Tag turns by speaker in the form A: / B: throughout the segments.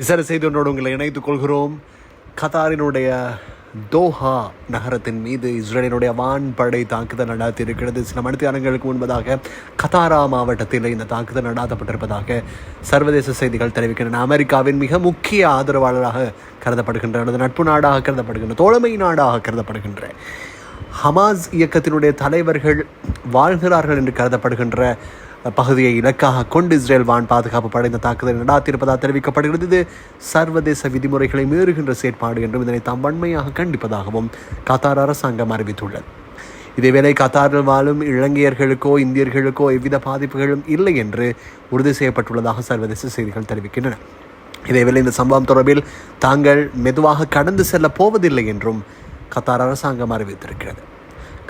A: விசார செய்தியோடு உங்களை இணைத்துக் கொள்கிறோம். கத்தாரினுடைய தோஹா நகரத்தின் மீது இஸ்ரேலினுடைய வான்படை தாக்குதல் நடாத்தி இருக்கிறது சில மணித்தியானங்களுக்கு முன்பதாக கத்தாரா மாவட்டத்தில் இந்த தாக்குதல் நடாத்தப்பட்டிருப்பதாக சர்வதேச செய்திகள் தெரிவிக்கின்றன. அமெரிக்காவின் மிக முக்கிய ஆதரவாளராக கருதப்படுகின்ற அல்லது நட்பு நாடாக கருதப்படுகின்ற தோழமை நாடாக கருதப்படுகின்ற. ஹமாஸ் இயக்கத்தினுடைய தலைவர்கள் வாழ்கிறார்கள் என்று கருதப்படுகின்ற பகுதியை இலக்காக கொண்டு இஸ்ரேல் வான் பாதுகாப்பு படை இந்த தாக்குதலை நடாத்தியிருப்பதாக தெரிவிக்கப்படுகிறது. இது சர்வதேச விதிமுறைகளை மீறுகின்ற செயற்பாடு என்றும் இதனை தாம் வன்மையாக கண்டிப்பதாகவும் கத்தார் அரசாங்கம் அறிவித்துள்ளது. இதேவேளை கத்தாரில் வாழும் இலங்கையர்களுக்கோ இந்தியர்களுக்கோ எவ்வித பாதிப்புகளும் இல்லை என்று உறுதி செய்யப்பட்டுள்ளதாக சர்வதேச செய்திகள் தெரிவிக்கின்றன. இதேவேளை இந்த சம்பவம் தொடர்பில் தாங்கள் மெதுவாக கடந்து செல்ல போவதில்லை என்றும் கத்தார் அரசாங்கம் அறிவித்திருக்கிறது.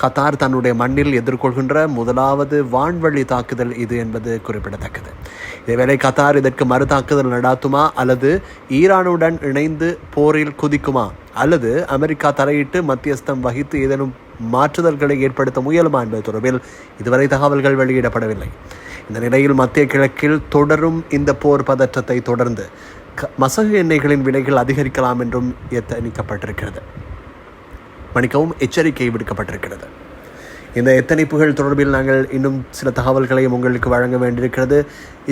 A: கத்தார் தன்னுடைய மண்ணில் எதிர்கொள்கின்ற முதலாவது வான்வழி தாக்குதல் இது என்பது குறிப்பிடத்தக்கது. இதேவேளை கத்தார் இதற்கு மறு தாக்குதல் நடாத்துமா அல்லது ஈரானுடன் இணைந்து போரில் குதிக்குமா? அல்லது அமெரிக்கா தலையிட்டு மத்தியஸ்தம் வகித்து ஏதேனும் மாற்றுதல்களை ஏற்படுத்த முயலுமா என்பது தொடர்பில் இதுவரை தகவல்கள் வெளியிடப்படவில்லை. இந்த நிலையில் மத்திய கிழக்கில் தொடரும் இந்த போர் பதற்றத்தை தொடர்ந்து க- மசகு எண்ணெய்களின் விலைகள் அதிகரிக்கலாம் என்றும் எத்தனிக்கப்பட்டிருக்கிறது. மன்னிக்கவும் எச்சரிக்கை விடுக்கப்பட்டிருக்கிறது. இந்த எத்தனைப்புகள் தொடர்பில் நாங்கள் இன்னும் சில தகவல்களையும் உங்களுக்கு வழங்க வேண்டியிருக்கிறது?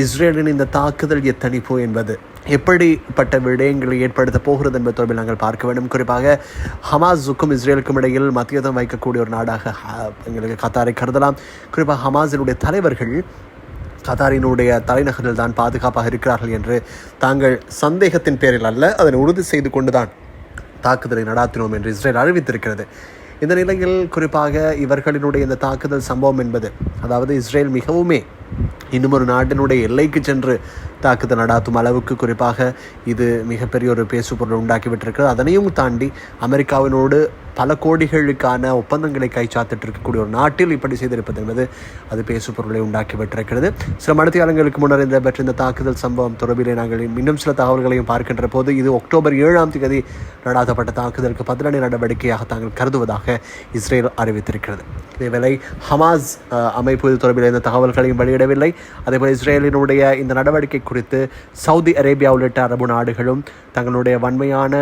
A: இஸ்ரேலின் இந்த தாக்குதல் எத்தனிப்பு என்பது எப்படிப்பட்ட விடயங்களை ஏற்படுத்த போகிறது என்பது தொடர்பில் நாங்கள் பார்க்க வேண்டும். குறிப்பாக ஹமாஸுக்கும் இஸ்ரேலுக்கும் இடையில் மத்தியதம் வைக்கக்கூடிய ஒரு நாடாக எங்களுக்கு கத்தாரை கருதலாம். குறிப்பாக ஹமாஸினுடைய தலைவர்கள் கத்தாரினுடைய தலைநகரில் தான் பாதுகாப்பாக இருக்கிறார்கள் என்று தாங்கள் சந்தேகத்தின் பேரில் அல்ல அதனை உறுதி செய்து கொண்டுதான் தாக்குதலை நடாத்தினோம் என்று இஸ்ரேல் அறிவித்திருக்கிறது. இந்த நிலையில் குறிப்பாக இவர்களினுடைய இந்த தாக்குதல் சம்பவம் என்பது அதாவது இஸ்ரேல் மிகவுமே இன்னும் ஒரு நாட்டினுடைய எல்லைக்கு சென்று தாக்குதல் நடாத்தும் அளவுக்கு குறிப்பாக இது மிகப்பெரிய ஒரு பேசுபொருள் உண்டாக்கிவிட்டிருக்கிறது. அதனையும் தாண்டி அமெரிக்காவினோடு பல கோடிகளுக்கான ஒப்பந்தங்களை கைச்சாத்திட்டு இருக்கக்கூடிய ஒரு நாட்டில் இப்படி செய்திருப்பது என்பது அது பேசுபொருளை உண்டாக்கிவிட்டிருக்கிறது. சில மணித்தியாலங்களுக்கு முன்னர் இந்த பெற்ற இந்த தாக்குதல் சம்பவம் தொடர்பிலே நாங்கள் இன்னும் சில தகவல்களையும் பார்க்கின்ற போது இது அக்டோபர் ஏழாம் தேதி நடாத்தப்பட்ட தாக்குதலுக்கு பதிலடி நடவடிக்கையாக தாங்கள் கருதுவதாக இஸ்ரேல் அறிவித்திருக்கிறது. இதேவேளை ஹமாஸ் அமைப்பு இது தொடர்பில் இந்த தகவல்களையும் வெளியிடவில்லை. அதேபோல் இஸ்ரேலினுடைய இந்த நடவடிக்கை குறித்து சவுதி அரேபியா உள்ளிட்ட அரபு நாடுகளும் தங்களுடைய வன்மையான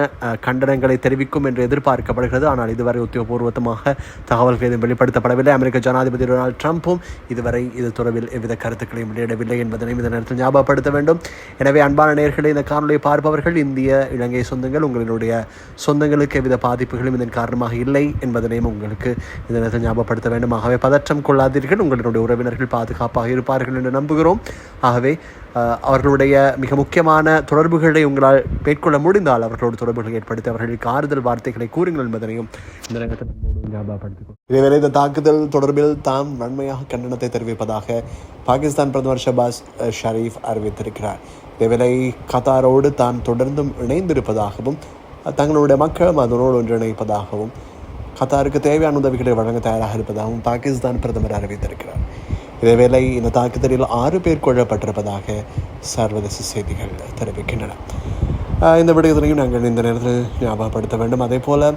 A: கண்டனங்களை தெரிவிக்கும் என்று எதிர்பார்க்கப்படுகிறது. ஆனால் இதுவரை உத்தியோகபூர்வமாக தகவல்கள் எதுவும் வெளிப்படுத்தப்படவில்லை. அமெரிக்க ஜனாதிபதி டொனால்டு ட்ரம்ப்பும் இதுவரை இது தொடர்பில் எவ்வித கருத்துக்களையும் வெளியிடவில்லை என்பதனையும் இந்த நேரத்தில் ஞாபகப்படுத்த வேண்டும். எனவே அன்பான நேர்களை இந்த காணொலியை பார்ப்பவர்கள் இந்திய இலங்கை சொந்தங்கள் உங்களுடைய சொந்தங்களுக்கு எவ்வித பாதிப்புகளும் இதன் காரணமாக இல்லை என்பதனையும் உங்களுக்கு இந்த நேரத்தில் ஞாபகப்படுத்த வேண்டும். ஆகவே பதற்றம் கொள்ளாதீர்கள். உங்களுடைய உறவினர்கள் பாதுகாப்பாக இருப்பார்கள் என்று நம்புகிறோம். ஆகவே அவர்களுடைய மிக முக்கியமான தொடர்புகளை உங்களால் மேற்கொள்ள முடிந்தால் அவர்களோடு தொடர்புகளை ஏற்படுத்தி அவர்களுக்கு ஆறுதல் வார்த்தைகளை கூறுங்கள் என்பதனையும் இந்த நேரத்தில் இதேவேளை இந்த தாக்குதல் தொடர்பில் தாம் வன்மையாக கண்டனத்தை தெரிவிப்பதாக பாகிஸ்தான் பிரதமர் ஷபாஸ் ஷரீஃப் அறிவித்திருக்கிறார். இதேவேளை கத்தாரோடு தான் தொடர்ந்தும் இணைந்திருப்பதாகவும் தங்களுடைய மக்களும் அதனோடு ஒன்றிணைப்பதாகவும் கத்தாருக்கு தேவையான உதவிகளை வழங்க தயாராக இருப்பதாகவும் பாகிஸ்தான் பிரதமர் அறிவித்திருக்கிறார். இதேவேளை இந்த தாக்குதலில் ஆறு பேர் கொல்லப்பட்டிருப்பதாக சர்வதேச செய்திகள் தெரிவிக்கின்றன. இந்த விடயத்திலையும் நாங்கள் இந்த நேரத்தில் ஞாபகப்படுத்த வேண்டும். அதே போல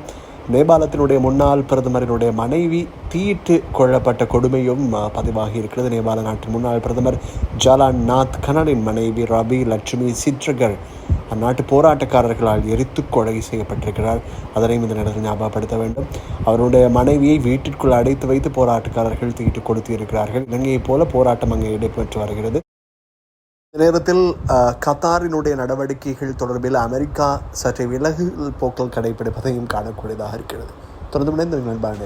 A: நேபாளத்தினுடைய முன்னாள் பிரதமரினுடைய மனைவி தீயிட்டு கொல்லப்பட்ட கொடுமையும் பதிவாகி இருக்கிறது. நேபாள நாட்டின் முன்னாள் பிரதமர் ஜாலான் நாத் கனலின் மனைவி ரபி லட்சுமி சித்ரகர் அந்நாட்டு போராட்டக்காரர்களால் எரித்து கொலை செய்யப்பட்டிருக்கிறார். அதனையும் இந்த நேரத்தில் ஞாபகப்படுத்த வேண்டும். அவருடைய மனைவியை வீட்டிற்குள் அடைத்து வைத்து போராட்டக்காரர்கள் தீட்டு கொடுத்து இருக்கிறார்கள் இலங்கையைப் போல போராட்டம் அங்கே இடம்பெற்று வருகிறது. இந்த நேரத்தில் அஹ், கத்தாரினுடைய நடவடிக்கைகள் தொடர்பில் அமெரிக்கா சற்றே விலகு போக்கள் கடைபிடிப்பதையும் காணக்கூடியதாக இருக்கிறது. தொடர்ந்து நண்பான